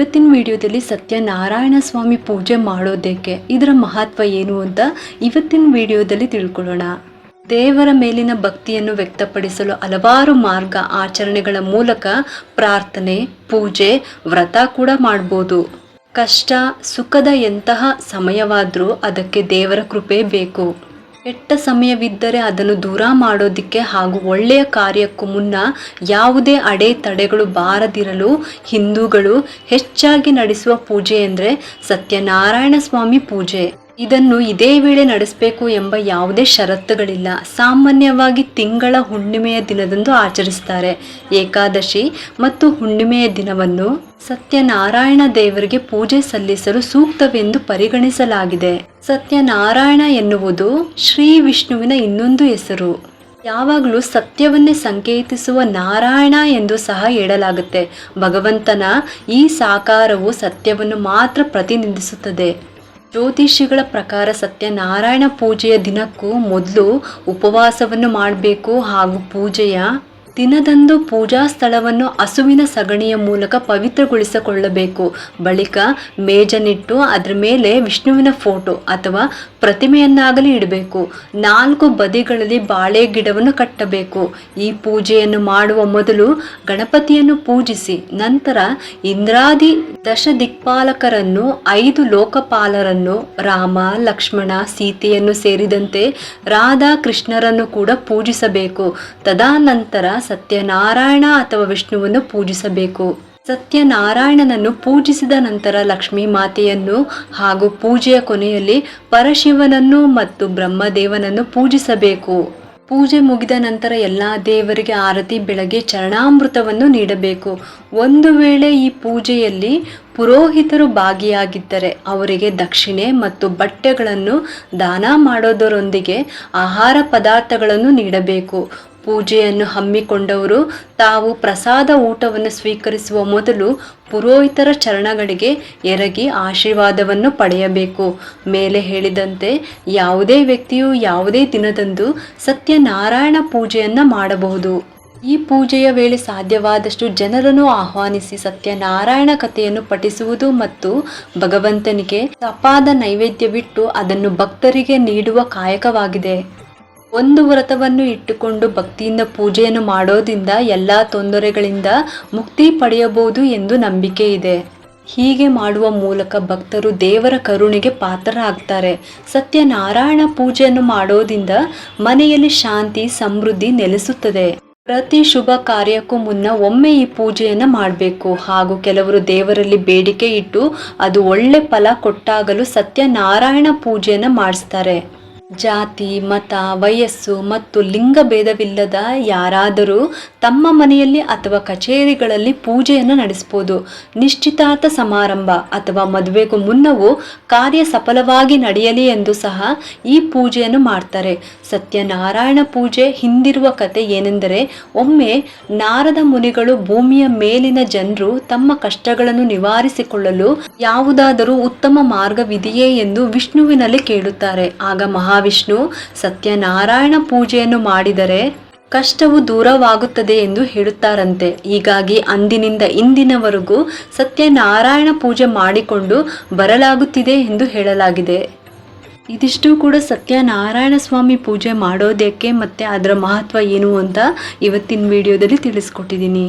ಇವತ್ತಿನ ವಿಡಿಯೋದಲ್ಲಿ ಸತ್ಯನಾರಾಯಣ ಸ್ವಾಮಿ ಪೂಜೆ ಮಾಡೋದಕ್ಕೆ ಇದರ ಮಹತ್ವ ಏನು ಅಂತ ಇವತ್ತಿನ ವಿಡಿಯೋದಲ್ಲಿ ತಿಳ್ಕೊಳ್ಳೋಣ. ದೇವರ ಮೇಲಿನ ಭಕ್ತಿಯನ್ನು ವ್ಯಕ್ತಪಡಿಸಲು ಹಲವಾರು ಮಾರ್ಗ ಆಚರಣೆಗಳ ಮೂಲಕ ಪ್ರಾರ್ಥನೆ, ಪೂಜೆ, ವ್ರತ ಕೂಡ ಮಾಡ್ಬೋದು. ಕಷ್ಟ, ಸುಖದ ಎಂತಹ ಸಮಯವಾದರೂ ಅದಕ್ಕೆ ದೇವರ ಕೃಪೆ ಬೇಕು. ಕೆಟ್ಟ ಸಮಯವಿದ್ದರೆ ಅದನ್ನು ದೂರ ಮಾಡೋದಕ್ಕೆ ಹಾಗೂ ಒಳ್ಳೆಯ ಕಾರ್ಯಕ್ಕೂ ಮುನ್ನ ಯಾವುದೇ ಅಡೆತಡೆಗಳು ಬಾರದಿರಲು ಹಿಂದೂಗಳು ಹೆಚ್ಚಾಗಿ ನಡೆಸುವ ಪೂಜೆ ಎಂದರೆ ಸತ್ಯನಾರಾಯಣ ಸ್ವಾಮಿ ಪೂಜೆ. ಇದನ್ನು ಇದೇ ವೇಳೆ ನಡೆಸಬೇಕು ಎಂಬ ಯಾವುದೇ ಷರತ್ತುಗಳಿಲ್ಲ. ಸಾಮಾನ್ಯವಾಗಿ ತಿಂಗಳ ಹುಣ್ಣಿಮೆಯ ದಿನದಂದು ಆಚರಿಸ್ತಾರೆ. ಏಕಾದಶಿ ಮತ್ತು ಹುಣ್ಣಿಮೆಯ ದಿನವನ್ನು ಸತ್ಯನಾರಾಯಣ ದೇವರಿಗೆ ಪೂಜೆ ಸಲ್ಲಿಸಲು ಸೂಕ್ತವೆಂದು ಪರಿಗಣಿಸಲಾಗಿದೆ. ಸತ್ಯನಾರಾಯಣ ಎನ್ನುವುದು ಶ್ರೀ ವಿಷ್ಣುವಿನ ಇನ್ನೊಂದು ಹೆಸರು. ಯಾವಾಗಲೂ ಸತ್ಯವನ್ನೇ ಸಂಕೇತಿಸುವ ನಾರಾಯಣ ಎಂದು ಸಹ ಹೇಳಲಾಗುತ್ತೆ. ಭಗವಂತನ ಈ ಸಾಕಾರವು ಸತ್ಯವನ್ನು ಮಾತ್ರ ಪ್ರತಿನಿಧಿಸುತ್ತದೆ. ಜ್ಯೋತಿಷಿಗಳ ಪ್ರಕಾರ ಸತ್ಯನಾರಾಯಣ ಪೂಜೆಯ ದಿನಕ್ಕೂ ಮೊದಲು ಉಪವಾಸವನ್ನು ಮಾಡಬೇಕು ಹಾಗೂ ಪೂಜೆಯ ದಿನದಂದು ಪೂಜಾ ಸ್ಥಳವನ್ನು ಹಸುವಿನ ಸಗಣಿಯ ಮೂಲಕ ಪವಿತ್ರಗೊಳಿಸಿಕೊಳ್ಳಬೇಕು. ಬಳಿಕ ಮೇಜನಿಟ್ಟು ಅದರ ಮೇಲೆ ವಿಷ್ಣುವಿನ ಫೋಟೋ ಅಥವಾ ಪ್ರತಿಮೆಯನ್ನಾಗಲಿ ಇಡಬೇಕು. ನಾಲ್ಕು ಬದಿಗಳಲ್ಲಿ ಬಾಳೆ ಗಿಡವನ್ನು ಕಟ್ಟಬೇಕು. ಈ ಪೂಜೆಯನ್ನು ಮಾಡುವ ಮೊದಲು ಗಣಪತಿಯನ್ನು ಪೂಜಿಸಿ, ನಂತರ ಇಂದ್ರಾದಿ ದಶ ದಿಕ್ಪಾಲಕರನ್ನು ಐದು ಲೋಕಪಾಲರನ್ನು, ರಾಮ, ಲಕ್ಷ್ಮಣ, ಸೀತೆಯನ್ನು ಸೇರಿದಂತೆ ರಾಧಾ ಕೃಷ್ಣರನ್ನು ಕೂಡ ಪೂಜಿಸಬೇಕು. ತದನಂತರ ಸತ್ಯನಾರಾಯಣ ಅಥವಾ ವಿಷ್ಣುವನ್ನು ಪೂಜಿಸಬೇಕು. ಸತ್ಯನಾರಾಯಣನನ್ನು ಪೂಜಿಸಿದ ನಂತರ ಲಕ್ಷ್ಮೀ ಮಾತೆಯನ್ನು ಹಾಗೂ ಪೂಜೆಯ ಕೊನೆಯಲ್ಲಿ ಪರಶಿವನನ್ನು ಮತ್ತು ಬ್ರಹ್ಮದೇವನನ್ನು ಪೂಜಿಸಬೇಕು. ಪೂಜೆ ಮುಗಿದ ನಂತರ ಎಲ್ಲ ದೇವರಿಗೆ ಆರತಿ ಬೆಳಗ್ಗೆ ಚರಣಾಮೃತವನ್ನು ನೀಡಬೇಕು. ಒಂದು ವೇಳೆ ಈ ಪೂಜೆಯಲ್ಲಿ ಪುರೋಹಿತರು ಭಾಗಿಯಾಗಿದ್ದರೆ ಅವರಿಗೆ ದಕ್ಷಿಣೆ ಮತ್ತು ಬಟ್ಟೆಗಳನ್ನು ದಾನ ಮಾಡೋದರೊಂದಿಗೆ ಆಹಾರ ಪದಾರ್ಥಗಳನ್ನು ನೀಡಬೇಕು. ಪೂಜೆಯನ್ನು ಹಮ್ಮಿಕೊಂಡವರು ತಾವು ಪ್ರಸಾದ ಊಟವನ್ನು ಸ್ವೀಕರಿಸುವ ಮೊದಲು ಪುರೋಹಿತರ ಚರಣಗಳಿಗೆ ಎರಗಿ ಆಶೀರ್ವಾದವನ್ನು ಪಡೆಯಬೇಕು. ಮೇಲೆ ಹೇಳಿದಂತೆ ಯಾವುದೇ ವ್ಯಕ್ತಿಯು ಯಾವುದೇ ದಿನದಂದು ಸತ್ಯನಾರಾಯಣ ಪೂಜೆಯನ್ನು ಮಾಡಬಹುದು. ಈ ಪೂಜೆಯ ವೇಳೆ ಸಾಧ್ಯವಾದಷ್ಟು ಜನರನ್ನು ಆಹ್ವಾನಿಸಿ ಸತ್ಯನಾರಾಯಣ ಕಥೆಯನ್ನು ಪಠಿಸುವುದು ಮತ್ತು ಭಗವಂತನಿಗೆ ತಪಾದ ನೈವೇದ್ಯವಿಟ್ಟು ಅದನ್ನು ಭಕ್ತರಿಗೆ ನೀಡುವ ಕಾಯಕವಾಗಿದೆ. ಒಂದು ವ್ರತವನ್ನು ಇಟ್ಟುಕೊಂಡು ಭಕ್ತಿಯಿಂದ ಪೂಜೆಯನ್ನು ಮಾಡೋದ್ರಿಂದ ಎಲ್ಲ ತೊಂದರೆಗಳಿಂದ ಮುಕ್ತಿ ಪಡೆಯಬಹುದು ಎಂದು ನಂಬಿಕೆ ಇದೆ. ಹೀಗೆ ಮಾಡುವ ಮೂಲಕ ಭಕ್ತರು ದೇವರ ಕರುಣೆಗೆ ಪಾತ್ರರಾಗ್ತಾರೆ. ಸತ್ಯನಾರಾಯಣ ಪೂಜೆಯನ್ನು ಮಾಡೋದ್ರಿಂದ ಮನೆಯಲ್ಲಿ ಶಾಂತಿ, ಸಮೃದ್ಧಿ ನೆಲೆಸುತ್ತದೆ. ಪ್ರತಿ ಶುಭ ಕಾರ್ಯಕ್ಕೂ ಮುನ್ನ ಒಮ್ಮೆ ಈ ಪೂಜೆಯನ್ನು ಮಾಡಬೇಕು. ಹಾಗೂ ಕೆಲವರು ದೇವರಲ್ಲಿ ಬೇಡಿಕೆ ಇಟ್ಟು ಅದು ಒಳ್ಳೆ ಫಲ ಕೊಟ್ಟಾಗಲು ಸತ್ಯನಾರಾಯಣ ಪೂಜೆಯನ್ನು ಮಾಡಿಸ್ತಾರೆ. ಜಾತಿ, ಮತ, ವಯಸ್ಸು ಮತ್ತು ಲಿಂಗ ಭೇದವಿಲ್ಲದ ಯಾರಾದರೂ ತಮ್ಮ ಮನೆಯಲ್ಲಿ ಅಥವಾ ಕಚೇರಿಗಳಲ್ಲಿ ಪೂಜೆಯನ್ನು ನಡೆಸ್ಬೋದು. ನಿಶ್ಚಿತಾರ್ಥ ಸಮಾರಂಭ ಅಥವಾ ಮದುವೆಗೂ ಮುನ್ನವೂ ಕಾರ್ಯ ಸಫಲವಾಗಿ ನಡೆಯಲಿ ಎಂದು ಸಹ ಈ ಪೂಜೆಯನ್ನು ಮಾಡ್ತಾರೆ. ಸತ್ಯನಾರಾಯಣ ಪೂಜೆ ಹಿಂದಿರುವ ಕತೆ ಏನೆಂದರೆ, ಒಮ್ಮೆ ನಾರದ ಮುನಿಗಳು ಭೂಮಿಯ ಮೇಲಿನ ಜನರು ತಮ್ಮ ಕಷ್ಟಗಳನ್ನು ನಿವಾರಿಸಿಕೊಳ್ಳಲು ಯಾವುದಾದರೂ ಉತ್ತಮ ಮಾರ್ಗವಿದೆಯೇ ಎಂದು ವಿಷ್ಣುವಿನಲ್ಲಿ ಕೇಳುತ್ತಾರೆ. ಆಗ ಮಹಾವಿಷ್ಣು ಸತ್ಯನಾರಾಯಣ ಪೂಜೆಯನ್ನು ಮಾಡಿದರೆ ಕಷ್ಟವು ದೂರವಾಗುತ್ತದೆ ಎಂದು ಹೇಳುತ್ತಾರಂತೆ. ಹೀಗಾಗಿ ಅಂದಿನಿಂದ ಇಂದಿನವರೆಗೂ ಸತ್ಯನಾರಾಯಣ ಪೂಜೆ ಮಾಡಿಕೊಂಡು ಬರಲಾಗುತ್ತಿದೆ ಎಂದು ಹೇಳಲಾಗಿದೆ. ಇದಿಷ್ಟು ಕೂಡ ಸತ್ಯನಾರಾಯಣ ಸ್ವಾಮಿ ಪೂಜೆ ಮಾಡೋದಕ್ಕೆ ಮತ್ತು ಅದರ ಮಹತ್ವ ಏನು ಅಂತ ಇವತ್ತಿನ ವಿಡಿಯೋದಲ್ಲಿ ತಿಳಿಸ್ಕೊಟ್ಟಿದ್ದೀನಿ.